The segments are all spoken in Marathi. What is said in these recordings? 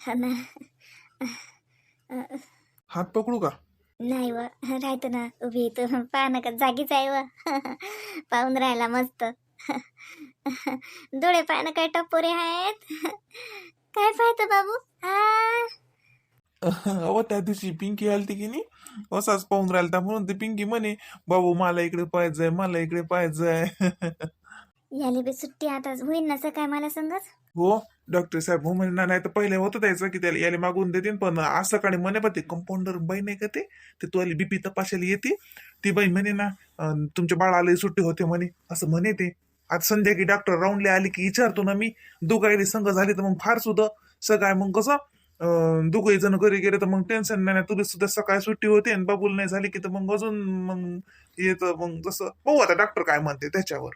हा ना हात पकडू का नाही व राहतो ना उभी इथं पाहणं का जागीच आहे व पाहून राहिला मस्त डोळे पाहणं काय टपोरे आहेत काय पाहतो बाबू हा अहो त्या दिवशी पिंकी आलती की नाही असाच पाहून राहिलता म्हणून ती पिंकी म्हणे बाबू मला इकडे पाहिजे मला इकडे पाहिजे याली बी सुट्टी आता होईन ना काय मला सांगत हो डॉक्टर साहेब हो म्हणे नाही तर पहिले होतं त्यायचं की त्याला याला मागून देतील पण आज सकाळी म्हणे पण ते कंपाऊंडर बाई नाही का ते? ते तुला बीपी तपासायला येते. ती बाई म्हणे ना तुमच्या बाळाला सुट्टी होते म्हणे. असं म्हणे ते. आज संध्याकाळी डॉक्टर राऊंडला आले की विचारतो ना मी दोघायला संघ झाली तर मग फार सुद्धा सकाळ मग कसं अं, जण घरी गेले तर मग टेन्शन नाही तुला सुद्धा सकाळी सुट्टी होते आणि बाबूल नाही झाली की तर मग अजून मग येतं मग जसं. पाहू आता डॉक्टर काय म्हणते त्याच्यावर.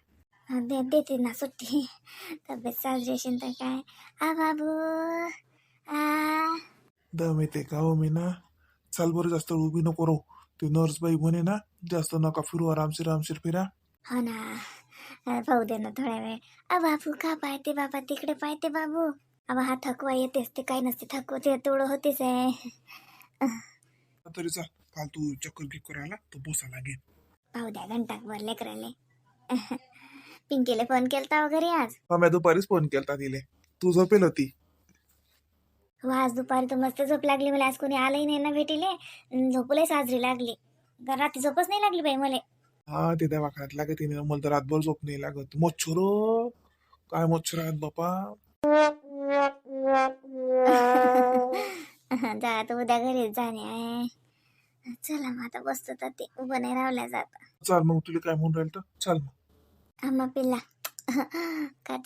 दे देते ना सुट्टी। तब्येत चालू असेल तर काय आ बाबू आ। दम येते का हो मी ना चाल बरं जास्त उभी नको राहू। ते नर्स बाई म्हणे ना जास्त नका फिरू आरामशीर आरामशीर फिरा। हो ना। अ, पाहू दे ना थोड्या वेळ। अ बाबू का पाहते बाबा? तिकडे पाहते बाबू। अबा हा थकवा येतेच ते काही नसते थकवते तेवढं होतेच आहे. तरी चाल फालतू चक्कर गिक्कर आला तो बोसा लागेल. पाहू द्या घंटा भर लेकराले. पिंकीला फोन केलता वगैरे आज? हा मी दुपारीच फोन केलता तिले. तू झोपेल होती. हो आज दुपारी तर मस्त झोप लागली. मला आज कोणी आलंही नाही ना भेटीले. झोपलंही साजरी लागली. रात्री झोपच नाही लागली बाई मला. हा ते दवाखान्यात लागत तिने मला तर रातभर झोप नाही लागत. मच्छर. काय मच्छर आहेत बापा? जा आता उद्या घरीच जाणे आहे. चला मग आता बसतो तर ते उभं नाही रावल्या जात. चाल मग तुला काय म्हणून राहिलं तर? चाल मग. आम्हा पिल्ला का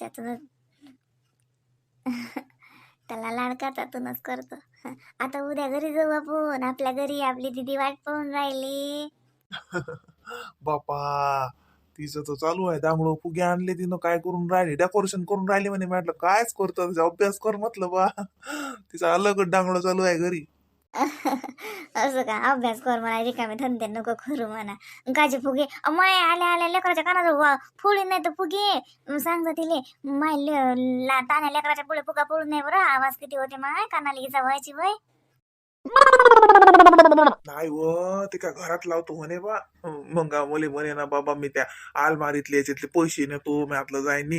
त्याला लाड त्यातूनच करतो आता उद्या घरी जाऊ आपण आपल्या घरी आपली दिदी वाट पाहून राहिली बापा तिचं तर चालू आहे त्यामुळं फुगे आणले तिनं काय करून राहिले डेकोरेशन करून राहिले म्हणे म्हटलं कायच करतो तिचा अभ्यास कर म्हटलं बा तिचा अलग डांगडं चालू आहे घरी असं का? अभ्यास कर म्हणा रिकामे धंदे नको करू म्हणा. काचे फुगे. माय आल्या आल्या लेकराच्या कानाजवळ फुली नाही तर फुगे. सांगता तिले माय ले- ला- ताण्या लेकराच्या पुढे फुगा पडू नाही बरं. आवाज किती होते माय? कानाला इजा व्हायची वय. नाही व ते का घरात लावतो म्हणे बा. मग मुली म्हणे ना बाबा मी त्या आलमारीतले याच्यातले पैसे नेतो मी आपलं जाईन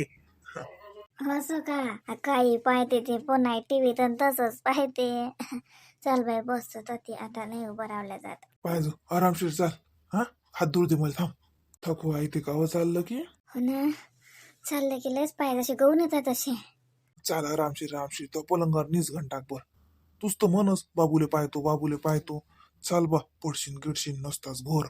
असं का काही पाहते ते पुन्हा टीव्ही तर तसंच पाहते. चल बाई बसतो तर ती आता नाही उभं रावल्या जात. पाहिजे आरामशीर चाल. हा? हात दूर दे मला थांब. थकवा इथे कावं चाललं की? हो ना. चाललं की लयच पाय जसे गहून येतात तसे. चाल आरामशीर आरामशीर. तो पलंगावर नीस घंटाकभर तूच तर म्हणस बाबूले पाहतो बाबूले पाहतो. चाल बा पडशीन गिडशीन नसताच घोर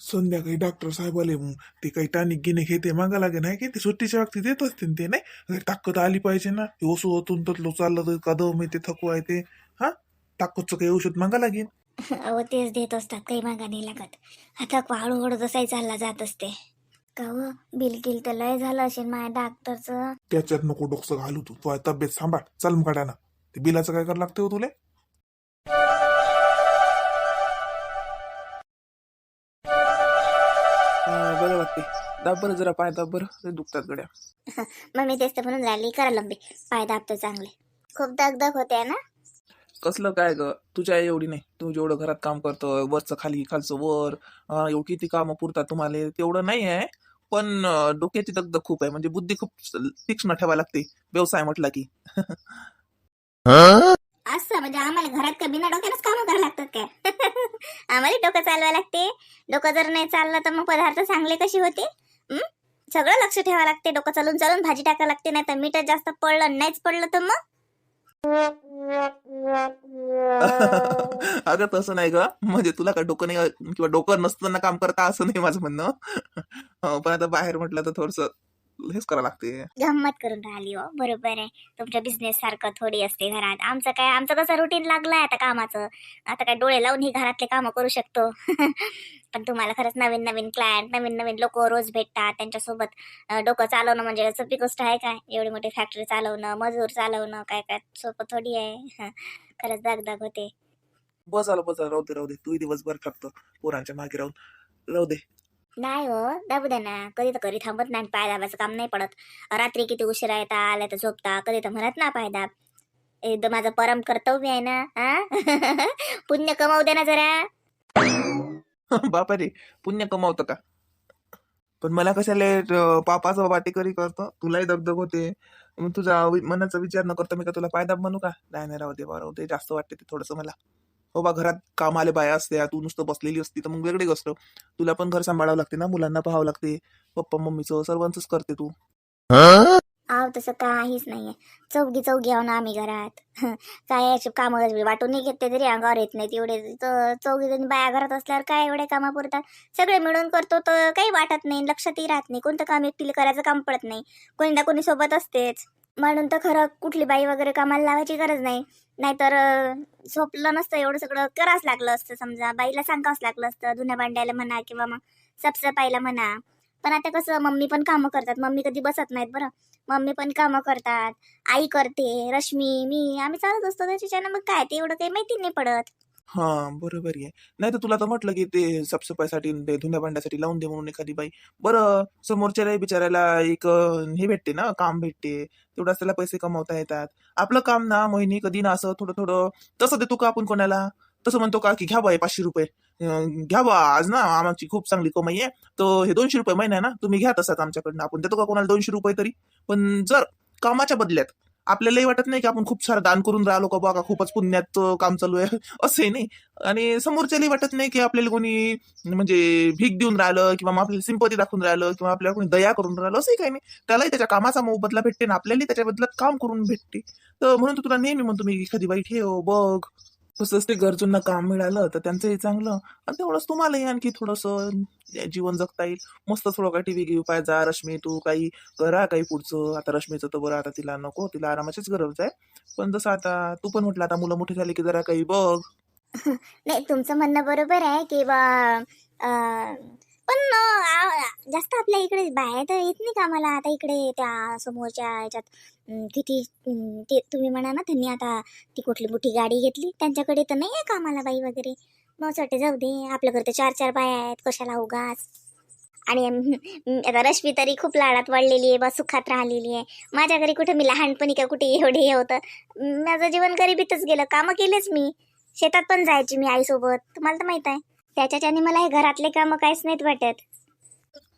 संध्याकाळी डॉक्टर साहेबाले म, ते काही टानिक गिनिक हे ते मागा लागे नाही की? ते सुट्टीच्या वक्ती देत असते ते नाही? ताकद आली पाहिजे ना. हे ओसू ओतून तर लो चाललं तर कदम ते थकवा आहे ते. हा? ताकदचं काही औषध मागा लागेल? अहो तेच देत असतात काही मागा नाही लागत. आता हळूहळू जसाही चालला जात असते. का हो? बिल किल तर लय झालं असेल माझ्या डॉक्टरचं त्याच्यात नको डोकसं घालू तू. तुझ्या तब्येत सांभाळ. चल मग काढा ना ते बिलाचं काय करावं लागतं हो तुले? वाटते दाब बरं जरा पाय दाब बरं. दुखतात गड्या. मग मी तेच तर म्हणून राहिली करा लंबी. पाय दाबतो चांगले. खूप दगदग होते ना? कसलं काय ग? तुझ्या आई एवढी नाही. तू जेवढं घरात काम करतो वरचं खाली खालचं वर अं, एवढी किती कामं पुरतात तुम्हाला तेवढं नाही आहे. पण अं, डोक्याची दगदग खूप आहे. म्हणजे बुद्धी खूप तीक्ष्ण ठेवा लागते. व्यवसाय म्हटला की. असं म्हणजे आम्हाला घरात का बिना डोक्यानंच कामं करावं लागतात काय? आम्हाला डोकं चालवावं लागते. डोकं जर नाही चाललं तर मग पदार्थ चांगले कसे होते सगळं लक्ष ठेवावं लागते. डोकं चालून चालून भाजी टाकावं लागते नाही तर मीठ जास्त पडलं नाहीच पडलं तर मग? अगं तसं नाही ग. म्हणजे तुला का डोकं नाही किंवा डोकं नसताना काम करता असं नाही माझं म्हणणं. हो, पण आता बाहेर म्हटलं तर थोडस हेच करावं लागते गंमत करून राहिली हो. बरोबर आहे. तुमच्या बिझनेस सारखं थोडी असते घरात. आमचं काय आमचं कसं रुटीन लागलंय आता कामाचं. आता काय डोळे लावून ही घरातले कामं करू शकतो. पण तुम्हाला खरंच नवीन नवीन क्लायंट नवीन नवीन लोक रोज भेटतात. त्यांच्यासोबत डोकं चालवणं म्हणजे सोपी गोष्ट आहे काय? एवढी मोठी फॅक्टरी चालवणं मजूर चालवणं काय काय सोपं थोडी आहे. खरंच दागदाग होते. बस आलं बस आलं राहू दे राहू दे. तू दिवसभर फक्त पोरांच्या मागे राहून. राहू दे. नाही हो दाबू द्या ना. कधी तर घरी थांबत नाही पाय दाबाचं काम नाही पडत. रात्री किती उशिरा येता आल्या तर झोपता. कधी तर म्हणत ना पाय दाब. एकदम माझं परम कर्तव्य आहे ना हा? पुण्य कमावू दे ना जरा. बापा रे पुण्य कमावतं का? पण मला कशाला अं, पापाचं वाटेकरी करतो? तुलाही दगदग होते. तुझा मनाचा विचार न करता मी का तुला पायदाब म्हणू का? नाही नाही राहू दे बा राहू दे. जास्त वाटते ते थोडंसं मला. हो बा घरात कामाला बाया असते तू नुसतं बसलेली असती तर मग वेगळी गोष्ट. तुला पण घर सांभाळावं लागते ना मुलांना पाहावं लागते पप्पा मम्मीचं सर्वांचंच करते तू. आव तसं काहीच नाहीये. चौघी चौघी आहो ना आम्ही घरात. काय याचे काम वाटून नाही घेते तरी अंगावर येत नाहीत एवढे. चौघी जणी बाया घरात असल्यावर काय एवढे कामा पुरतात सगळे मिळून करतो तर काही वाटत नाही लक्षातही राहत नाही. कोणतं काम एकटीला करायचं काम पडत नाही. कोणी ना कोणी सोबत असतेच. म्हणून तर खरं कुठली बाई वगैरे कामाला लावायची गरज नाही. नाहीतर झोपलं नसतं एवढं सगळं करावंच लागलं असतं. समजा बाईला सांगावंच लागलं असतं धुण्या भांड्याला म्हणा किंवा मग साफसफाईला म्हणा. पण आता कसं मम्मी पण कामं करतात. मम्मी कधी बसत नाहीत बरं. मम्मी पण कामं करतात. आई करते रश्मी मी आम्ही चालत असतो त्याच्यानं. मग काय? ते एवढं काही माहिती नाही पडत. हा बरोबर आहे. नाही तर तुला तर म्हटलं की ते साफसफाईसाठी ते धुण्या भांड्यासाठी लावून दे म्हणून एखादी बाई. बरं समोरच्याला बिचाऱ्याला एक हे भेटते ना काम भेटते. तेवढाच त्याला पैसे कमावता येतात. आपलं काम ना महिनी कधी ना असं थोडं थोडं तसं देतो का आपण कोणाला? तसं म्हणतो का की घ्या बाई पाचशे रुपये. अं, घ्या बा आज ना आमची खूप चांगली कमाई आहे. तर हे दोनशे रुपये महिना आहे ना तुम्ही घ्या तसाच आमच्याकडनं. आपण देतो का कोणाला दोनशे रुपये तरी? पण जर कामाच्या बदल्यात आपल्यालाही वाटत नाही की आपण खूप सारं दान करून राहिलो का बघा खूपच पुण्यात काम चालू आहे. असंही नाही. आणि समोरच्यालाही वाटत नाही की आपल्याला कोणी म्हणजे भीक देऊन राहिलं किंवा मग आपल्याला सिंपती दाखवून राहिलं किंवा आपल्याला कोणी दया करून राहिलं असंही काही नाही. त्यालाही त्याच्या कामाचा मोबदला भेटते ना आपल्यालाही त्याच्या बदल्यात काम करून भेटते. तर म्हणून तुला नेहमी म्हणतो मी एखादी बाई ठेव हो, बघ. तसंच ते गरजूंना काम मिळालं तर त्यांचंही चांगलं. आणि तेवढंच तुम्हालाही आणखी थोडंसं जीवन जगता येईल. मस्त थोडं काही टीव्ही घेऊ पाय जा रश्मी तू काही करा काही पुढचं. आता रश्मीचं तर बरं आता तिला नको तिला आरामाचीच गरज आहे. पण जसं आता तू पण म्हटलं आता मुलं मोठी झाली की जरा काही बघ. नाही तुमचं म्हणणं बरोबर आहे की पण जास्त आपल्या इकडे बाहेर तर येत नाही कामाला आता इकडे त्या समोरच्या याच्यात किती ते तुम्ही म्हणा ना त्यांनी आता ती कुठली मोठी गाडी घेतली. त्यांच्याकडे तर नाही आहे कामाला बाई वगैरे? मग सटे जाऊ दे आपल्याकडे तर चार चार बाया आहेत कशाला उगाच? आणि आता रश्मी तरी खूप लाडात वाढलेली आहे बा सुखात राहिलेली आहे. माझ्या घरी कुठं मी लहानपणी का कुठे एवढे हे होतं? माझं जीवन गरिबीतच गेलं कामं केलेच मी. शेतात पण जायची मी आईसोबत. तुम्हाला तर माहीत आहे. त्याच्याच्याने मला हे घरातले कामं काहीच नाहीत वाटत.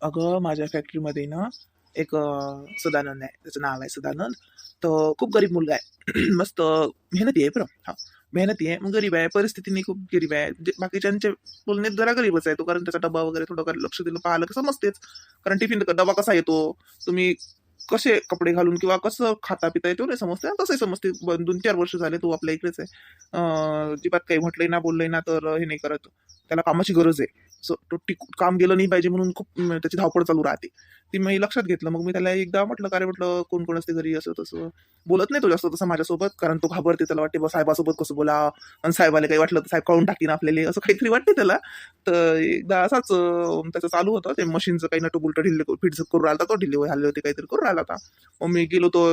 अगं माझ्या फॅक्टरीमध्ये ना एक अं, सदानंद आहे. त्याचं नाव आहे सदानंद. तर खूप गरीब मुलगा आहे. मस्त मेहनती आहे बरं. हा मेहनती आहे मग गरीब आहे. परिस्थितीने खूप गरीब आहे. जे बाकीच्यांच्या तुलनेत जरा गरीबच आहे तो कारण त्याचा डबा वगैरे थोडं लक्ष दिलं पाहिलं की समजतेच. कारण टिफिन डबा कसा येतो? तुम्ही कसे कपडे घालून किंवा कसं खाता पिता येतो नाही समजते? तसंही समजते. ब- दोन चार वर्ष झाले तो आपल्या इकडेच आहे. अं, अजिबात काही म्हटलंय ना बोललंय ना तर हे नाही करत. त्याला कामाची गरज आहे. सो तो टिक काम गेलं नाही पाहिजे म्हणून खूप त्याची धावपळ चालू राहते. ती मी लक्षात घेतलं. मग मी त्याला एकदा म्हटलं का रे? म्हटलं कोण कोण असते घरी? असं तसं. बोलत नाही तो जास्त तसं माझ्यासोबत कारण तो घाबरते. त्याला वाटते बा साहेबासोबत कसं बोला? आणि साहेबाला काही वाटलं तर साहेब काढून टाकीन आपल्याला. असं काहीतरी वाटते त्याला. तर एकदा असाच त्याचं चालू होतं. ते मशीनचं काही नटू बुलट ढिल्ले फिट करून राहिला तो ढिल्ले हल्ले होते काहीतरी करून राहिला होता. मग मी गेलो तो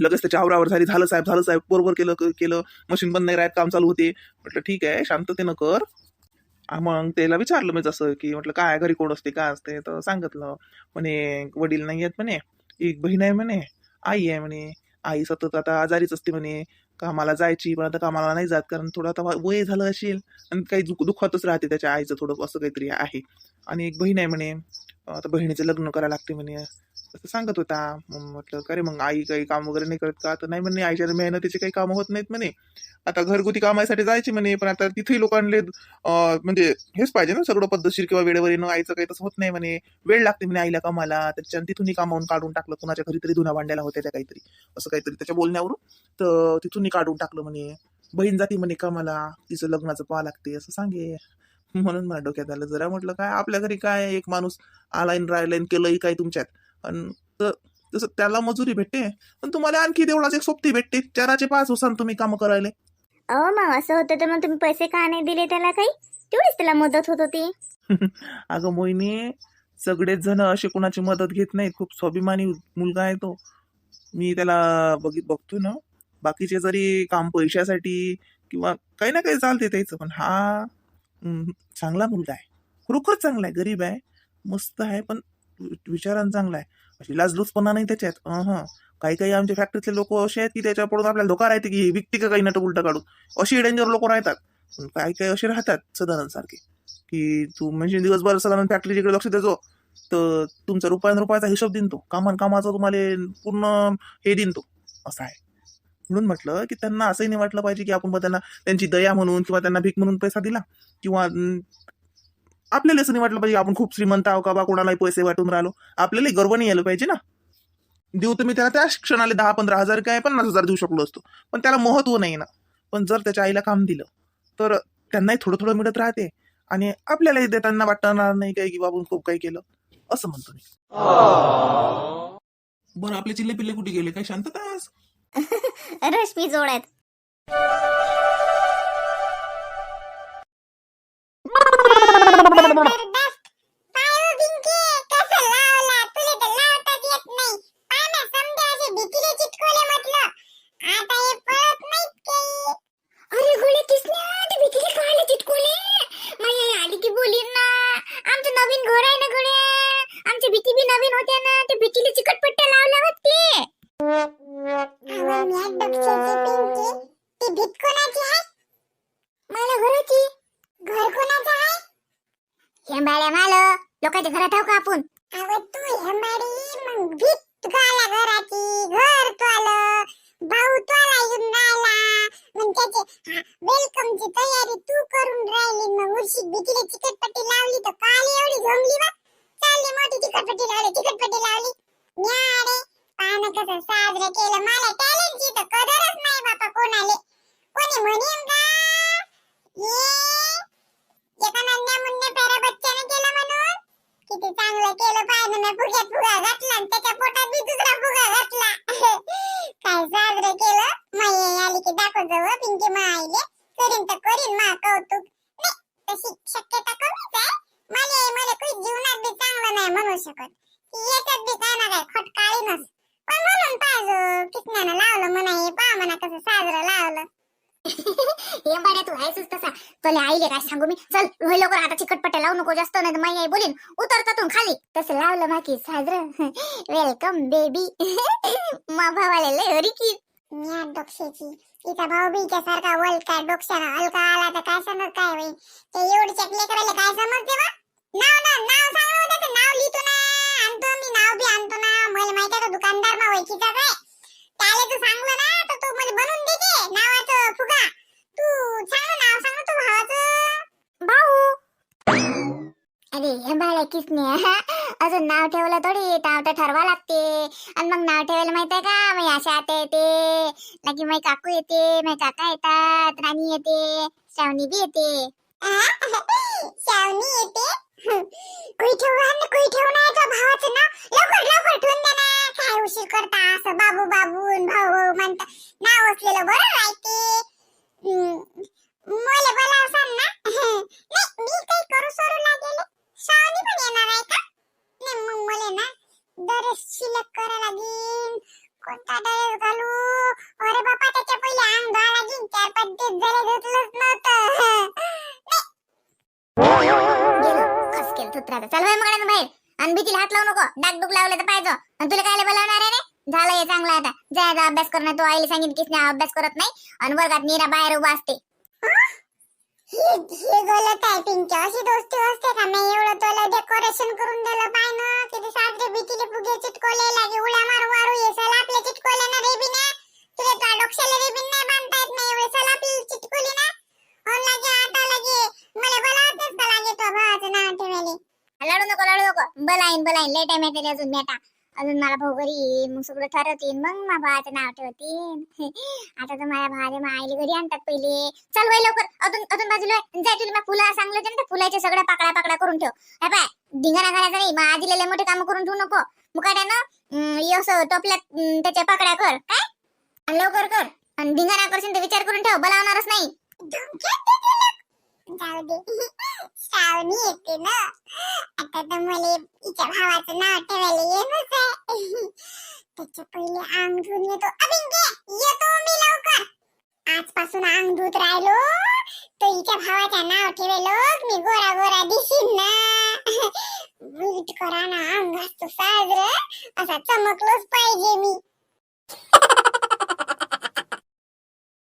लगेच त्याच्या आवरावर झाली. झालं साहेब झालं साहेब बरोबर केलं केलं. मशीन बंद नाही राहत काम चालू होते. म्हटलं ठीक आहे शांततेनं कर. मग त्याला विचारलं मी जसं की म्हटलं काय घरी कोण असते? काय असते? तर सांगितलं. म्हणे वडील नाही आहेत म्हणे. एक बहीण आहे म्हणे. आई आहे म्हणे. आई सतत आता आजारीच असते म्हणे. कामाला जायची पण आता कामाला नाही जात कारण थोडं आता वय झालं असेल आणि काही दुख दुःखातच राहते त्याच्या आईचं थोडं असं काहीतरी आहे. आणि एक बहीण आहे म्हणे. आता बहिणीचं लग्न करायला लागते म्हणे. असं सांगत होता. मग म्हटलं का रे मग आई काही काम वगैरे नाही करत का? तर नाही म्हणे आईच्या मेहनतीचे काही कामं होत नाहीत म्हणे. आता घरगुती कामासाठी जायची म्हणे पण आता तिथेही लोकांना म्हणजे हेच पाहिजे ना सगळं पद्धतशीर किंवा वेळेवर येणं आईचं काही तसं होत नाही म्हणे. वेळ लागते म्हणे आईला कामाला. त्याच्यानं तिथूनही कामावून काढून टाकलं. कुणाच्या घरी तरी धुना भांड्याला होत्या त्या काहीतरी असं काहीतरी त्याच्या बोलण्यावरून. तर तिथूनही काढून टाकलं म्हणे. बहीण जाती म्हणे कामाला. तिचं लग्नाचं पाहा लागते असं सांगे. म्हणून मला डोक्यात आलं जरा म्हटलं काय आपल्या घरी काय एक माणूस आलाईन राहिलाईन केलंही काय तुमच्यात? आणि त- तसं त्याला मजुरी भेटते. पण तुम्हाला आणखी एक सोबती भेटते. चाराचे पाच होसान तुम्ही कामं करायला. अहो मग असं होतं तर मग तुम्ही पैसे का नाही दिले त्याला काही? तेवढीच त्याला मदत होत होती. अगं मोहिनी सगळेच जण असे कोणाची मदत घेत नाहीत. खूप स्वाभिमानी मुलगा आहे तो. मी त्याला बघित बघतो ना. बाकीचे जरी काम पैशासाठी किंवा काही ना काही चालते त्याचं पण हा चांगला मुलगा आहे. खरोखर चांगला आहे. गरीब आहे. मस्त आहे पण विचारानं चांगला आहे. अशी लाजलूचपणा नाही त्याच्यात. अहं. काही काही आमच्या फॅक्टरीतले लोक असे आहेत की त्याच्याकडून आपल्याला धोका राहते की विकते का काही नट उलट काढून. अशी डेंजर लोक राहतात. पण काही काही असे राहतात सदानंद सारखे की तू म्हणजे दिवसभर सदानंद फॅक्टरीकडे लक्ष देतो तर तुमचा रुपयान रुपयाचा हिशोब देईन तो कामान कामाचा तुम्हाला पूर्ण हे देईन तो असं आहे. म्हणून म्हटलं की त्यांना असंही नाही वाटलं पाहिजे की आपण त्यांना त्यांची दया म्हणून किंवा त्यांना भीक म्हणून पैसा दिला किंवा आपल्याला असं नाही वाटलं पाहिजे आपण खूप श्रीमंत आहो का बा कोणालाही पैसे वाटून राहिलो. आपल्यालाही गर्व नाही यायला पाहिजे ना. देऊ तुम्ही त्याला त्या क्षणाला दहा पंधरा हजार काय पन्नास हजार देऊ शकलो असतो. पण त्याला महत्त्व नाही ना. पण जर त्याच्या आईला काम दिलं तर त्यांनाही थोडं थोडं मिळत राहते. आणि आपल्यालाही देताना वाटणार नाही काय की बाबून खूप काही केलं. असं म्हणतो मी. बरं आपले चिल्ले पिल्ले कुठे गेले? काय शांतता रश्मी जोड आहेत ती भीत कोणाची आहे? मला घराची घर कोणाचं आहे? हेंबाळ्या माल लोकांच्या घरात ठाऊ का आपण? अगं तू हेंबाडी मग भीत गाला घराची घर तो आलं भाऊ तो आला येऊन राहिला मग त्याचे वेलकमची तयारी तू करून राहिली मग उर्षिक भीतीला चिकटपट्टी लावली तर काल एवढी झोंबली बा. चालली मोठी चिकटपट्टी लावली चिकटपट्टी लावली. न्याडे पाहणं कसं साजरं केलं मला टॅलेंटची तर कदरच नाही बापा कोणाले. कोणी म्हणेन का? ये. एका नन्या मुन्या पेरा बच्च्याने केलं म्हणून. किती चांगलं केलं पाहिजे ना फुग्यात फुगा घातला आणि त्याच्या पोटात बी दुसरा फुगा घातला. काय साजरं केलं? माई आली की दाखवतो हो पिंकी मा आईले. करीन तर करीन मा कौतुक. नाही तशी शक्यता कमीच आहे. मला मला काही जीवनात बी चांगलं नाही म्हणू शकत. याच्यात बी काय ना काय खटकाळीनच. पण म्हणून पाहिजे किसण्यानं लावलं म्हणा हे पहा म्हणा कसं साजरं लावलं. हे बड्या तू आहेसच तसा. तुला आईले काय सांगू मी? चल होय लवकर आता चिकटपट्ट्या लावू नको जास्त नाही माई आई बोलीन उतरतातून खाली. तसं लावलं बाकी साजर. वेलकम बेबी मा भावाला लय हरी की. म्या डोक्षेची तिचा भाऊ बी सारखा वल काय डोक्षाला हलका आला तर काय समज काय होईल ते एवढी एवढीच्या लेकराला काय समजते बा नाव ना नाव सांगलं होतं ते नाव लिहितो ना. आणतो मी नाव बी आणतो ना. मला माहिती आहे तो दुकानदार मा ओळखीचाच काय त्याला तू सांगलं ना तर तो मला बनवून देते. नावाचं फुगा. तू चांगलं नाव सांग तू भावाचं. भाऊ. अरे हे बाळा किसने अजून नाव ठेवलं थोडी नाव तर ठरवा लागते. आणि मग नाव ठेवायला माहीत आहे का? मी आशा आता येते. लगी माझी काकू येते माझे काका येतात राणी येते श्रावणी बी येते. श्रावणी येते? कोई ठेवू आणि कोई ठेवू नाही तो भावाचं नाव? लवकर लवकर ठेवून दे ना. काय उशीर करता असं? बाबू बाबू भाऊ भाऊ म्हणता. नाव असलेलं बरं राहते. मला बोलावसान ना. नाही मी काही करू सरू लागेल. सावनी पण येणार आहे का? नाही मग मला ना दरस शिलक करा लागेल. कोणता ड्रेस घालू? अरे बापा त्याच्या पहिले अंग धुवा लागेल. चार पाच दिवस झाले धुतलंच नव्हतं. गेलो. खस चल बाई मग बाहेर. आणि भीतीला हात लावू नको. डाग डुग लावलं तर पाहिजे आणि तुला काय बोलावणार आहे रे? झालं हे चांगलं आता. जा जा अभ्यास कर नाही तू आईला सांगितलं की अभ्यास करत नाही. आणि वर्गात नीरा बाहेर उभा असते. हे गलत आहे पिंकी अशी दोस्ती असते का? मी एवढं तुला डेकोरेशन करून दिलं पाय ना किती साजरे भीतीले फुगे चिटकोले लागे उड्या मारू मारू ये सला आपले चिटकोले ना रेबी ना तुला तो डोक्याला रेबीन नाही बांधता येत नाही एवढे सला आपली चिटकोली ना. और लागे आता लागे मला बोलावतेच का लागे तो भावाचं नाव ठेवले लढू नको लढू नको. बलाईन बलाईन. लेट आहे माहिती अजून आता अजून मला भाऊ घरी येईन, मग सगळं ठरवतील. मग माझ्या भावाचं नाव ठेवतील. आता तर माझ्या भावाले मायली घरी आणतात पहिले. चल वय लवकर. अजून अजून बाजूला जाय तुला मी फुलं सांगलं होतं ना फुलाच्या सगळ्या पाकळ्या पाकळ्या करून ठेव. हे पाय धिंगाणा घालायचा नाही. मग आधी लय मोठे काम करून ठेवू नको. मुकाट्यानं असं टोपल्यात त्याच्या पाकळ्या कर. काय? आणि लवकर कर. आणि धिंगाणा करशील तर विचार करून ठेव. बोलावणारच नाही. जाऊ दे येते ना. आता तर मला तिच्या भावाचं नाव ठेवायला येणंच आहे. त्याच्या पहिले अंग धुवून येतो अभिंगे येतो मी लवकर. आजपासून अंग धुत राहिलो तो हिच्या भावाचं नाव ठेवेलो मी गोरा गोरा दिसीन ना. वीट करा ना अंगात तो साजरा. असा चमकलोच पाहिजे मी.